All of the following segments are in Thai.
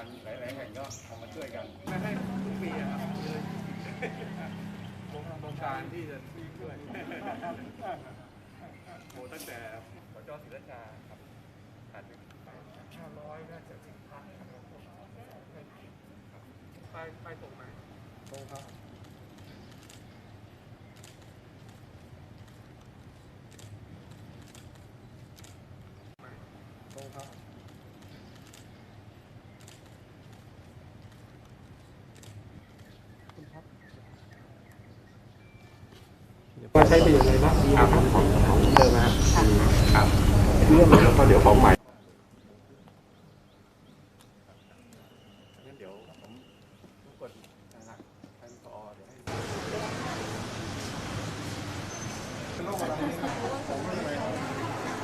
ลหลายๆแห่งก็เอามาช่วยกันไม่ให้ทุกปีอะครับคือโครงโครงการที่จะช่วยโอ้ตั้งแต่ขอจอศิลชาครับขาดหนึ่งห้าร้อยน่าจะถึงพันไปไปตรงไหนตรงครับตรงครับ ว่าใช้ประโยชน์อะไรบ้างดีครับของเดิมนะครับเรื่องแล้วก็เดี๋ยวของใหม่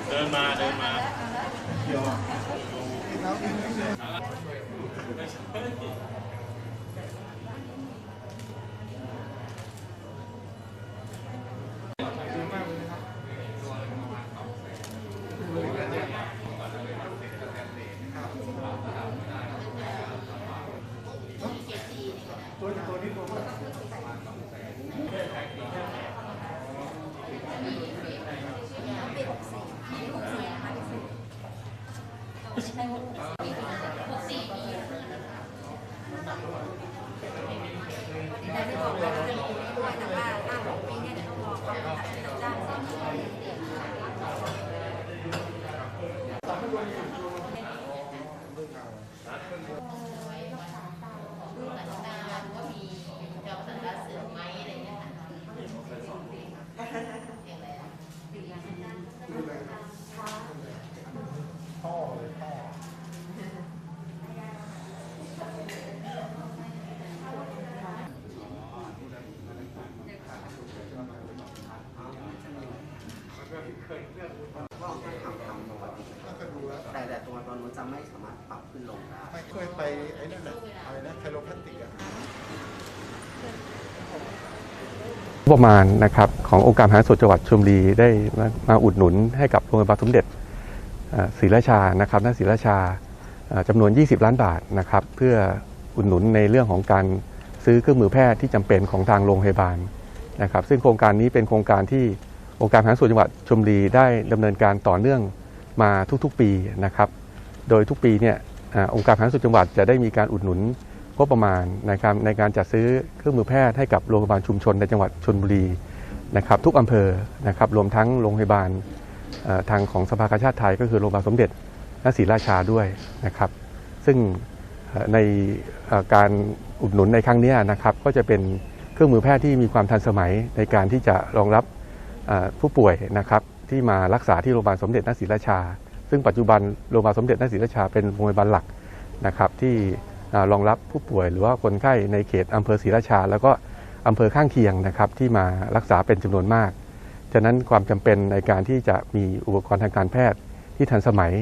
เดินมาเดินมา ดีมากเลยนะครับ ตัวตัวนี้ตัวแต่ที่บอกว่าจะมีด้วยแต่ว่าห้าหกปีเนี่ยเดี๋ยวต้องรอเขาจ้างซ่อม แต่แต่ตัวตอนนู้นจะไม่สามารถปรับขึ้นลงได้ไม่เคยไปไอ้นั่นแหละอะไรนะไคโรแพคติกอะงบประมาณนะครับขององค์การมหาส่วนจังหวัดชลบุรีได้มามาอุดหนุนให้กับโรงพยาบาลสมเด็จเอ่อศรีราชานะครับนักศรีราชาเอ่อจำนวน 20 ล้านบาทนะครับเพื่ออุดหนุนในเรื่องของการซื้อเครื่องมือแพทย์ที่จำเป็นของทางโรงพยาบาลนะครับ ซึ่งโครงการนี้เป็นโครงการที่ องค์การมหาส่วนจังหวัดชลบุรีได้ดำเนินการต่อเนื่องมาทุกๆปีนะครับ โดยทุกปีเนี่ยองค์การมหาส่วนจังหวัดจะได้มีการอุดหนุนงบประมาณนะครับในการจัดซื้อเครื่องมือแพทย์ให้กับโรงพยาบาลชุมชนในจังหวัดชนบุรีนะครับทุกอำเภอนะครับรวมทั้งโรงพยาบาลทางของสภากาชาติไทยก็คือโรงพยาบาลสมเด็จพระศรีราชาด้วยนะครับ ซึ่งในการอุดหนุนในครั้งนี้นะครับก็จะเป็นเครื่องมือแพทย์ที่มีความทันสมัยในการที่จะรองรับ ผู้ป่วยนะครับที่มารักษาที่โรงพยาบาลสมเด็จนศรีราชา ซึ่งปัจจุบันโรงพยาบาลสมเด็จนศรีราชาเป็นโรงพยาบาลหลักนะครับที่รองรับผู้ป่วยหรือว่าคนไข้ในเขตอำเภอศรีราชา แล้วก็อำเภอข้างเคียงนะครับที่มารักษาเป็นจำนวนมาก ฉะนั้นความจำเป็นในการที่จะมีอุปกรณ์ทางการแพทย์ที่ทันสมัย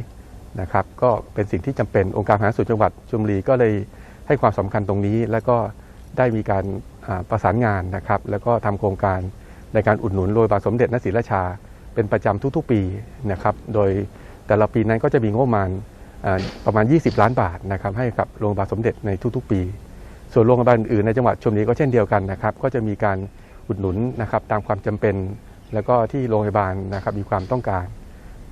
นะครับก็เป็นสิ่งที่จำเป็นองค์การมหาส่วนจังหวัดชลบุรีก็เลยให้ความสำคัญตรงนี้ แล้วก็ได้มีการประสานงานนะครับ แล้วก็ทำโครงการ ในการอุดหนุนโรงพยาบาลสมเด็จนศรีราชา เป็นประจำทุกๆปีนะครับโดยแต่ละปีนั้นก็จะมีงบประมาณประมาณ 20 ล้านบาทนะครับให้กับโรงพยาบาลสมเด็จในทุกๆ ปี ส่วนโรงพยาบาลอื่นในจังหวัดชลบุรีก็เช่นเดียวกันนะครับก็จะมีการอุดหนุนนะครับตามความจำเป็น แล้วก็ที่โรงพยาบาลนะครับมีความต้องการ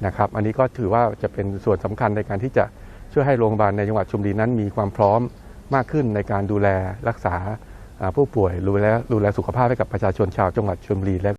นะครับอันนี้ก็ถือว่าจะเป็นส่วนสำคัญในการที่จะช่วยให้โรงพยาบาลในจังหวัดชลบุรีนั้นมีความพร้อมมากขึ้นในการดูแลรักษา ผู้ป่วยดูแลดูแลสุขภาพให้กับประชาชนชาวจังหวัดชลบุรีและ